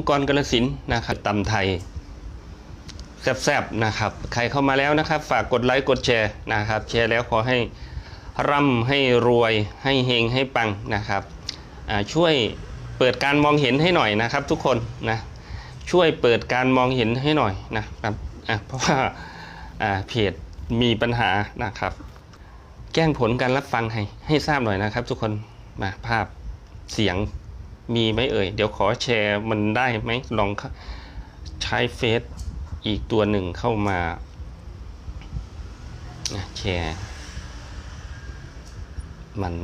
มกรกระสินนะครับตำไทยแซ่บๆนะครับ ใครเข้ามาแล้วนะครับ ฝากกดไลค์กดแชร์นะครับ แชร์แล้วขอให้ร่ำให้รวยให้เฮงให้ปังนะครับช่วยเปิดการมองเห็นให้หน่อยนะครับ ทุกคนนะช่วยเปิดการมองเห็นให้หน่อยนะครับเพราะว่าอ่าเพจมีปัญหานะครับ แจ้งผลการรับฟังให้ให้ทราบหน่อยนะครับ ทุกคนมาภาพเสียง มีไหมเอ่ย เดี๋ยวขอแชร์มันได้ไหมลองใช้เฟซอีกตัวหนึ่งเข้ามาแชร์มัน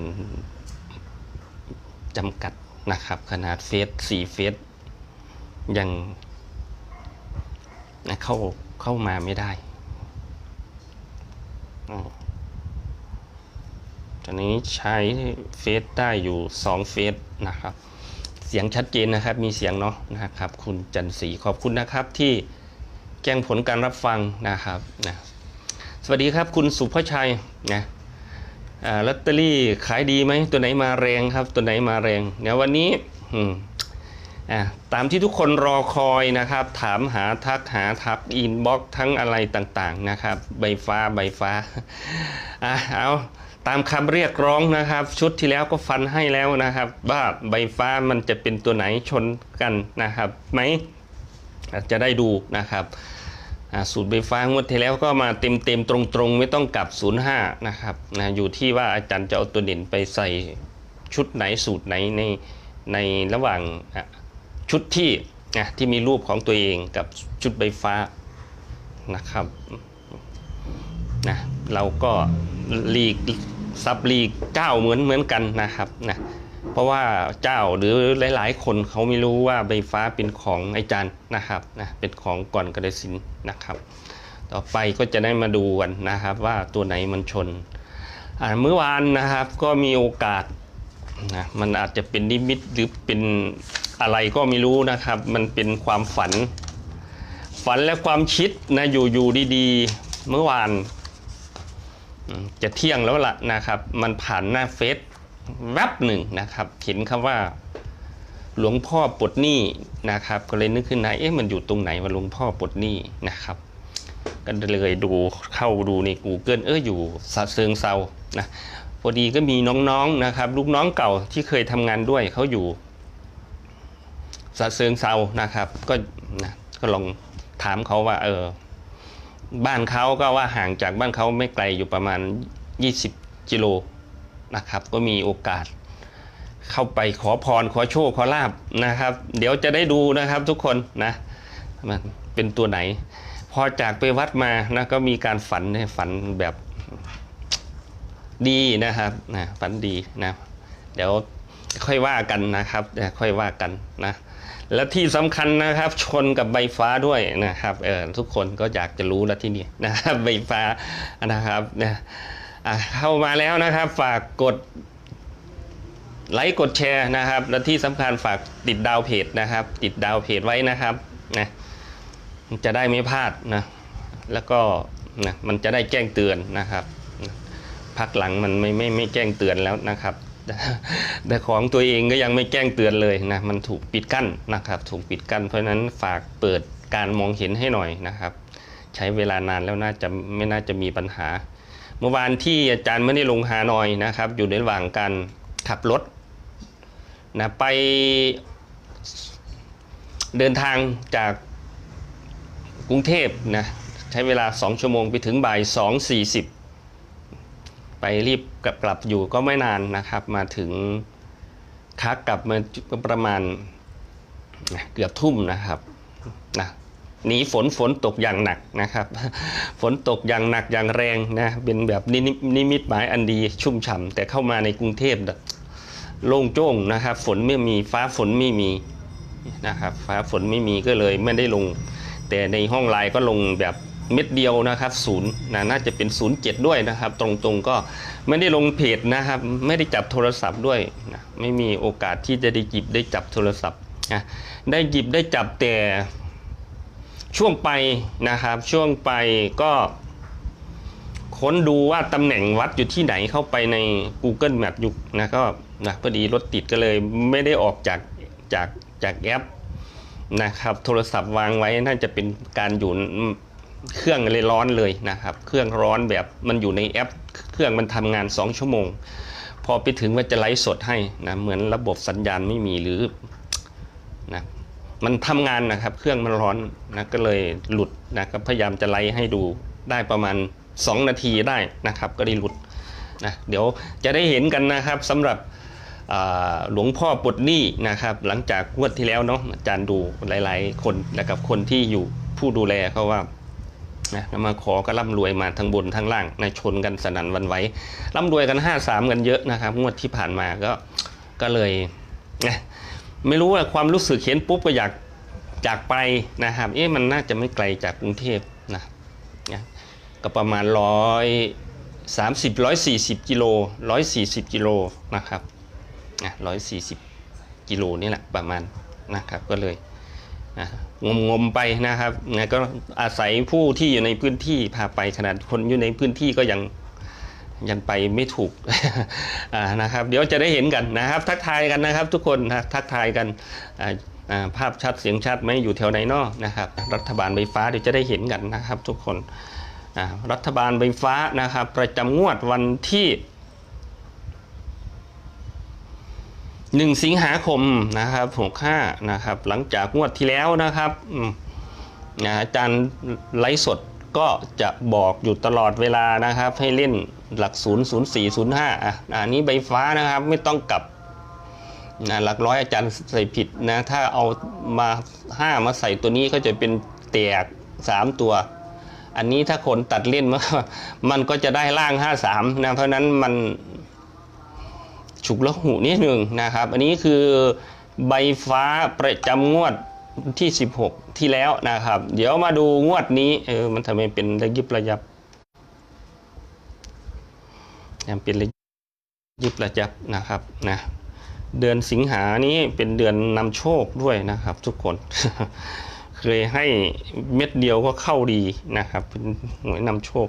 จำกัดนะครับขนาดเฟซสี่เฟซยังเข้าเข้ามาไม่ได้ตอนนี้ใช้เฟซได้อยู่2เฟซนะครับ เสียงชัดเจนนะครับ มีเสียงเนาะนะครับ คุณจันศรีขอบคุณนะครับที่แจ้งผลการรับฟังนะครับนะสวัสดีครับคุณสุภชัยนะลอตเตอรี่ขายดีไหมตัวไหนมาแรงครับ ตัวไหนมาแรงเดี๋ยวันนี้อ่าตามที่ทุกคนรอคอยนะครับ ถามหาทักหาทักอินบ็อกทั้งอะไรต่างๆนะครับ ใบฟ้าใบฟ้าอะเอา ตามคำเรียกร้องนะครับ ชุดที่แล้วก็ฟันให้แล้วนะครับว่าใบฟ้ามันจะเป็นตัวไหนชนกันนะครับไหมจะได้ดูนะครับสูตรใบฟ้างวดที่แล้วก็มาเต็มเต็มๆตรงๆไม่ต้องกลับ 05 นะครับนะอยู่ที่ว่าอาจารย์จะเอาตัวเด่นไปใส่ชุดไหนสูตรไหนในในระหว่างชุดที่นะที่มีรูปของตัวเองกับชุดใบฟ้านะครับนะเราก็ลีก ซับลีกเจ้าเหมือนเหมือนกันนะครับนะเพราะว่าเจ้าหรือหลาย ๆ คนเขาไม่รู้ว่าใบฟ้าเป็นของไอาจารย์นะครับนะเป็นของก่อนกระสินนะครับ ต่อไปก็จะได้มาดูกันนะครับ ว่าตัวไหนมันชนเมื่อวานนะครับก็มีโอกาสนะมันอาจจะเป็นนิมิตหรือเป็นอะไรก็ไม่รู้นะครับ มันเป็นความฝัน ฝันและความคิดนะอยู่อยู่ดีๆ เมื่อวาน จะเที่ยงแล้วล่ะนะครับ มันผ่านหน้าเฟซแวบหนึ่งนะครับ เห็นคำว่า หลวงพ่อปลดหนี้นะครับ ก็เลยนึกขึ้นนะเอ๊ะมันอยู่ตรงไหนว่าหลวงพ่อปลดหนี้นะครับก็เลยดูเข้าดูใน Google เอออยู่สะเซิงเซานะพอดีก็มีน้องๆนะครับ ลูกน้องเก่าที่เคยทำงานด้วยเขาอยู่สะเซิงเซานะครับ ก็นะก็ลองถามเขาว่า เออ บ้านเขาก็ว่าห่างจากบ้านเขาไม่ไกลอยู่ประมาณ 20 กิโลนะครับ ก็มีโอกาส เข้าไปขอพรขอโชคขอลาบนะครับ เดี๋ยวจะได้ดูนะครับทุกคนนะมันเป็นตัวไหน พอจากไปวัดมานะก็มีการฝันเนี่ยฝันแบบดีนะครับนะฝันดีนะ เดี๋ยวค่อยว่ากันนะครับค่อยว่ากันนะ และที่สำคัญนะครับ ชนกับใบฟ้าด้วยนะครับเออทุกคนก็อยากจะรู้แล้วที่นี่นะครับใบฟ้านะครับนะอะเข้ามาแล้วนะครับ ฝากกดไลค์กดแชร์นะครับ และที่สำคัญฝากติดดาวเพจนะครับ ติดดาวเพจไว้นะครับนะจะได้ไม่พลาดนะแล้วก็นะมันจะได้แจ้งเตือนนะครับ พักหลังมันไม่ไม่ไม่แจ้งเตือนแล้วนะครับ แต่ของตัวเองก็ยังไม่แจ้งเตือนเลยนะมันถูกปิดกั้นนะครับ ถูกปิดกั้น เพราะฉะนั้นฝากเปิดการมองเห็นให้หน่อยนะครับ ใช้เวลานานแล้วน่าจะไม่น่าจะมีปัญหา เมื่อวานที่อาจารย์ไม่ได้ลงฮาหน่อยนะครับ อยู่ในระหว่างการขับรถนะไปเดินทางจากกรุงเทพนะใช้เวลา 2 ชั่วโมงไปถึงบ่าย2.40 ไปรีบกลับกลับอยู่ก็ไม่นานนะครับ มาถึงคักกลับมาประมาณเกือบทุ่มนะครับนะหนีฝนฝนตกอย่างหนักนะครับ ฝนตกอย่างหนักอย่างแรงนะเป็นแบบนินินิมิตหมายอันดีชุ่มฉ่ำแต่เข้ามาในกรุงเทพโล่งโจ้งนะครับ ฝนไม่มีฟ้าฝนไม่มีนะครับ ฟ้าฝนไม่มีก็เลยไม่ได้ลง แต่ในห้องไลน์ก็ลงแบบ เม็ดเดียวนะครับศูนย์นะน่าจะเป็นศูนย์เจ็ดด้วยนะครับ ตรงๆก็ไม่ได้ลงเพจนะครับ ไม่ได้จับโทรศัพท์ด้วยนะไม่มีโอกาสที่จะได้หยิบได้จับโทรศัพท์นะได้หยิบได้จับแต่ช่วงไปนะครับ ช่วงไปก็ค้นดูว่าตำแหน่งวัดอยู่ที่ไหนเข้าไปใน Google Map อยู่นะก็นะพอดีรถติดก็เลยไม่ได้ออกจากจากจากแอปนะครับ โทรศัพท์วางไว้น่าจะเป็นการอยู่ เครื่องเลยร้อนเลยนะครับ เครื่องร้อนแบบมันอยู่ในแอป เครื่องมันทำงาน 2 ชั่วโมง พอไปถึงว่าจะไลฟ์สดให้นะเหมือนระบบสัญญาณไม่มีหรือนะมันทำงานนะครับ เครื่องมันร้อนนะก็เลยหลุดนะก็พยายามจะไลฟ์ให้ดูได้ประมาณ 2 นาทีได้นะครับ ก็ได้หลุดนะเดี๋ยวจะได้เห็นกันนะครับสำหรับหลวงพ่อปลดหนี้นะครับ หลังจากงวดที่แล้วเนาะอาจารย์ดูหลาย ๆ คนแล้วกับคนที่อยู่ผู้ดูแลเขาว่า นะมาขอก็ร่ำรวยมาทั้งบนทั้งล่างนะชนกันสนั่นวันไหวร่ำรวยกัน 5 3 กันเยอะนะครับ งวดที่ผ่านมาก็ก็เลยนะไม่รู้ว่าความรู้สึกเห็นปุ๊บก็อยากจากไปนะครับเอ๊ะมันน่าจะไม่ไกลจากกรุงเทพนะนะก็ประมาณร้อยสามสิบร้อยสี่สิบกิโลร้อยสี่สิบกิโลนะครับนะร้อยสี่สิบกิโลนี่แหละประมาณนะครับก็เลย งมงมๆไปนะครับนะก็อาศัยผู้ที่อยู่ในพื้นที่พาไปขนาดคนอยู่ในพื้นที่ก็ยังยังไปไม่ถูกนะครับ เดี๋ยวจะได้เห็นกันนะครับ ทักทายกันนะครับ ทุกคนทักทายกันภาพชัดเสียงชัดไหมอยู่แถวไหนนอกนะครับ รัฐบาลไฟฟ้าเดี๋ยวจะได้เห็นกันนะครับ ทุกคนรัฐบาลไฟฟ้านะครับ ประจำงวดวันที่ หนึ่งสิงหาคมนะครับหกห้านะครับหลังจากงวดที่แล้วนะครับอืมนะอาจารย์ไลฟ์สดก็จะบอกอยู่ตลอดเวลานะครับ ให้เล่นหลัก 0 0 4 0 5อะอันนี้ใบฟ้านะครับไม่ต้องกลับนะหลักร้อยอาจารย์ใส่ผิดนะถ้าเอามา 5 มาใส่ตัวนี้ก็จะเป็นแตก 3 ตัว อันนี้ถ้าคนตัดเล่นมันก็มันก็จะได้ล่าง 53นะเพราะนั้นมัน ฉุกละหูนิดหนึ่งนะครับ อันนี้คือใบฟ้าประจำงวดที่ 16 ที่แล้วนะครับ เดี๋ยวมาดูงวดนี้เออมันทำไมเป็นระยิบระยับยังเป็นระยิบระยับนะครับนะเดือนสิงหานี้เป็นเดือนนำโชคด้วยนะครับ ทุกคน เคยให้เม็ดเดียวก็เข้าดีนะครับเป็นหวยนำโชค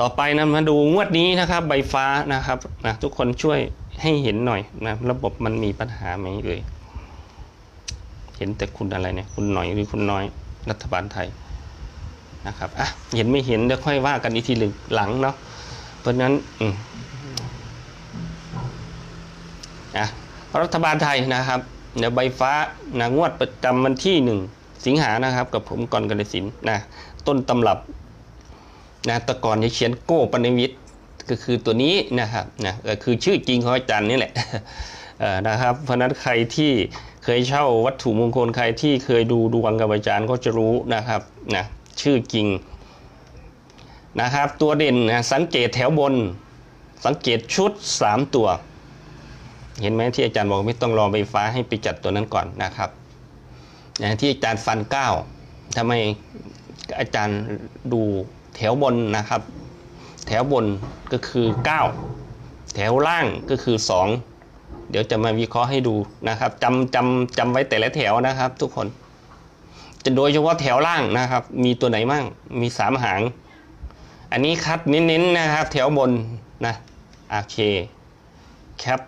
ต่อไปนะมาดูงวดนี้นะครับ ใบฟ้านะครับนะทุกคนช่วย ให้เห็นหน่อยนะระบบมันมีปัญหาไหมเอ่ยเห็นแต่คุณอะไรเนี่ย คุณหน่อยหรือคุณน้อยรัฐบาลไทยนะครับอะเห็นไม่เห็นเดี๋ยวค่อยว่ากันอีกทีหลังเนาะเพราะนั้นอืมอะรัฐบาลไทยนะครับเดี๋ยวใบฟ้านะงวดประจำวันที่หนึ่งสิงหานะครับ กับผมกรกันสินนะต้นตำรับนะตะกอนจะเขียนโก้ปณิวิทย์ ก็คือตัวนี้นะครับนะก็คือชื่อจริงของอาจารย์นี่แหละนะครับเพราะนั้นใครที่เคยเช่าวัตถุมงคลใครที่เคยดูดวงกับอาจารย์ก็จะรู้นะครับนะชื่อจริงนะครับ ตัวเด่นนะสังเกตแถวบน สังเกตชุด 3 ตัว เห็นไหมที่อาจารย์บอกไม่ต้องรอไฟฟ้าให้ไปจัดตัวนั้นก่อนนะครับนะที่อาจารย์ฟันเก้าทำไมอาจารย์ดูแถวบนนะครับ แถวบนก็คือ 9 แถวล่างก็คือ 2 เดี๋ยวจะมาวิเคราะห์ให้ดูนะครับจำจำจำไว้แต่ละแถวนะครับ ทุกคน จะโดยเฉพาะแถวล่างนะครับ มีตัวไหนมั่งมี 3 หาง อันนี้คัดเน้นๆนะครับ แถวบนนะโอเคแคป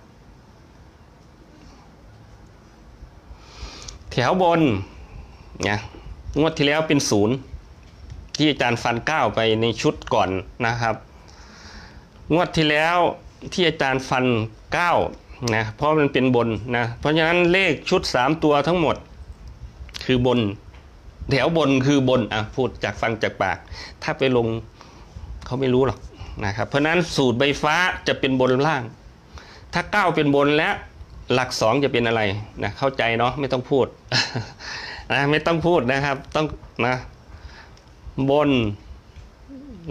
แถวบนเนี่ยงวดที่แล้วเป็นศูนย์ ที่อาจารย์ฟันเก้าไปในชุดก่อนนะครับ งวดที่แล้วที่อาจารย์ฟันเก้านะเพราะมันเป็นบนนะเพราะฉะนั้นเลขชุด 3 ตัวทั้งหมดคือบน แถวบนคือบนอะพูดจากฟังจากปาก ถ้าไปลงเขาไม่รู้หรอกนะครับเพราะฉะนั้นสูตรใบฟ้าจะเป็นบนล่าง ถ้าเก้าเป็นบนและหลักสองจะเป็นอะไรนะเข้าใจเนาะไม่ต้องพูดนะไม่ต้องพูดนะครับต้องนะ บน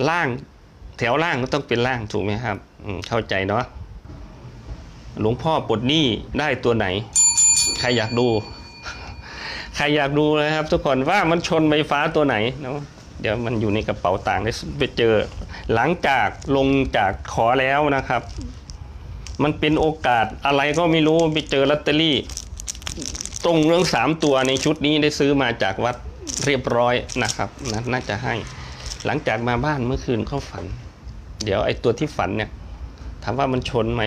ล่างแถวล่างก็ต้องเป็นล่างถูกไหมครับอืเข้าใจเนาะหลวงพ่อปลดหนี้ได้ตัวไหน ใครอยากดู ใครอยากดูนะครับ ทุกคนว่ามันชนไฟฟ้าตัวไหนเนาะเดี๋ยวมันอยู่ในกระเป๋าต่างได้ไปเจอ หลังจากลงจากขอแล้วนะครับ มันเป็นโอกาสอะไรก็ไม่รู้ไปเจอลอตเตอรี่ ตรงเรื่องสามตัวในชุดนี้ได้ซื้อมาจากวัด เรียบร้อยนะครับนน่าจะให้ หลังจากมาบ้านเมื่อคืนเขาฝัน เดี๋ยวไอ้ตัวที่ฝันเนี่ย ถามว่ามันชนไหม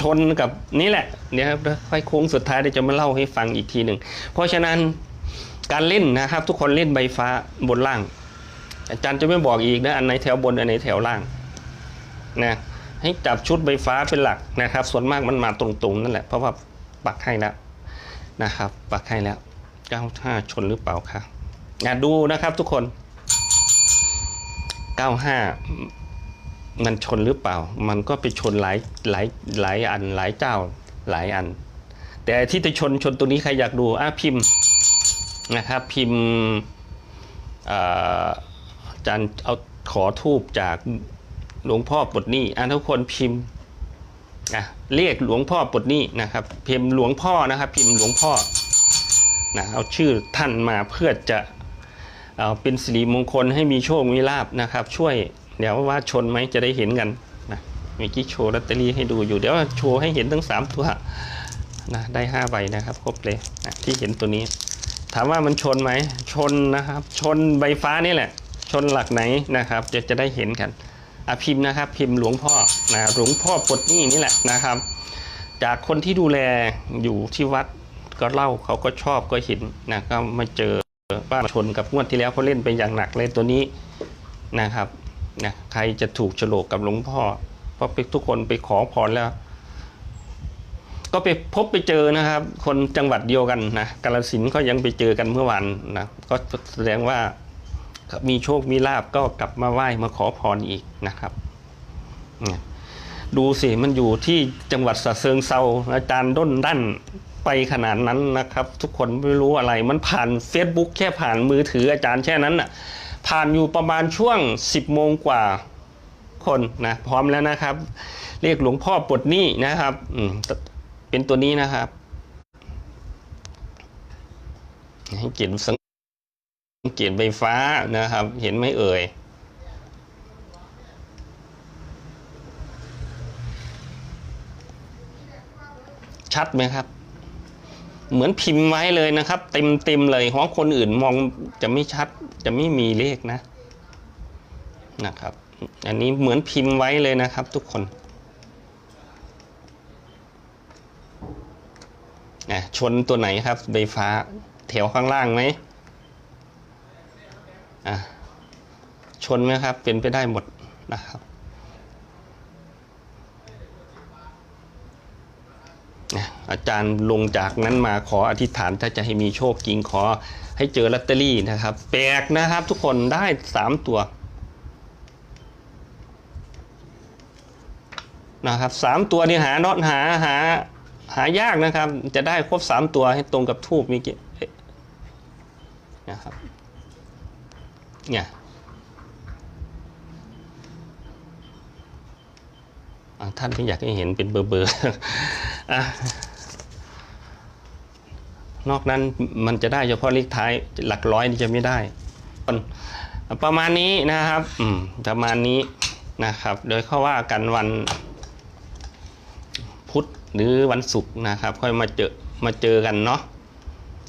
ชนกับนี่แหละเดี๋ยครับค่อยโค้งสุดท้ายเดี๋ยวจะมาเล่าให้ฟังอีกทีหนึ่ง เพราะฉะนั้นการเล่นนะครับ ทุกคนเล่นใบฟ้าบนล่าง อาจารย์จะไม่บอกอีกนะอันไหนแถวบนอันไหนแถวล่างนะให้จับชุดใบฟ้าเป็นหลักนะครับ ส่วนมากมันมาตรงๆนั่นแหละเพราะว่าปักให้แล้วนะครับ ปักให้แล้ว เก้าห้าชนหรือเปล่าคะอะดูนะครับทุกคนเก้าห้ามันชนหรือเปล่า มันก็ไปชนหลายหลายหลายอันหลายเจ้าหลายอัน แต่ที่จะชนชนตัวนี้ใครอยากดูอะพิมพ์นะครับพิมพ์อาจารย์เอาขอทูบจากหลวงพ่อปดนี้อะทุกคนพิมพ์อะเรียกหลวงพ่อปดนี้นะครับ พิมพ์หลวงพ่อนะครับ พิมพ์หลวงพ่อ นะเอาชื่อท่านมาเพื่อจะเอาเป็นสิริมงคลให้มีโชค มีลาบนะครับ ช่วยเดี๋ยวว่าชนไหมจะได้เห็นกันนะเมื่อกี้โชว์ลอตเตอรี่ให้ดูอยู่เดี๋ยวโชว์ให้เห็นทั้งสามตัวนะได้ห้าใบนะครับครบเลยนะที่เห็นตัวนี้ ถามว่ามันชนไหมชนนะครับ ชนใบฟ้านี่แหละ ชนหลักไหนนะครับจะจะได้เห็นกันอะพิมพ์นะครับ พิมพ์หลวงพ่อนะหลวงพ่อปลดหนี้นี่แหละนะครับ จากคนที่ดูแลอยู่ที่วัด ก็เล่าเขาก็ชอบก็เห็นนะก็มาเจอว่าชนกับงวดที่แล้วเขาเล่นไปอย่างหนักเลยตัวนี้นะครับนะใครจะถูกโฉลกกับหลวงพ่อเพราะทุกคนไปขอพรแล้ว ก็ไปพบไปเจอนะครับ คนจังหวัดเดียวกันนะกาลสินก็ยังไปเจอกันเมื่อวานนะก็แสดงว่ามีโชคมีลาบก็กลับมาไหว้มาขอพรอีกนะครับดูสิมันอยู่ที่จังหวัดสระเซิงเซาอาจารย์ด้นดั้น ไปขนาดนั้นนะครับ ทุกคนไม่รู้อะไรมันผ่าน Facebook แค่ผ่านมือถืออาจารย์แค่นั้นน่ะผ่านอยู่ประมาณช่วง 10โมงกว่าคนนะพร้อมแล้วนะครับ เรียกหลวงพ่อปลดหนี้นะครับอืมเป็นตัวนี้นะครับให้เกียรติสังเกตใบฟ้านะครับ เห็นไหมเอ่ยชัดไหมครับ เหมือนพิมพ์ไว้เลยนะครับ เต็มเต็มๆเลยเพราะคนอื่นมองจะไม่ชัดจะไม่มีเลขนะนะครับ อันนี้เหมือนพิมพ์ไว้เลยนะครับ ทุกคนนะชนตัวไหนครับใบฟ้าแถวข้างล่างไหมอะชนไหมครับ เป็นไปได้หมดนะครับนะ อาจารย์ลงจากนั้นมาขออธิษฐานถ้าจะให้มีโชคจริงขอให้เจอลอตเตอรี่นะครับ แปลกนะครับทุกคนได้สามตัวนะครับสามตัวนี่หาเนอตหาหาหายากนะครับ จะได้ครบสามตัวให้ตรงกับทูบมื่อกี้เอ๊ะนะครับเนี่ยท่านไม่อยากให้เห็นเป็นเบอร์เบอร์ นอกนั้นมันจะได้เฉพาะเลขท้ายหลักร้อยนี่จะไม่ได้ประมาณนี้นะครับประมาณนี้นะครับ โดยข้าว่ากันวันพุธหรือวันศุกร์นะครับ ค่อยมาเจอมาเจอกันเนาะ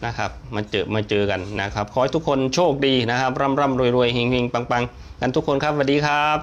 นะครับมาเจอมาเจอกันนะครับ ขอให้ทุกคนโชคดีนะครับร่ำร่ำรวยรวยเฮงเฮงปังปังกันทุกคนครับสวัสดีครับ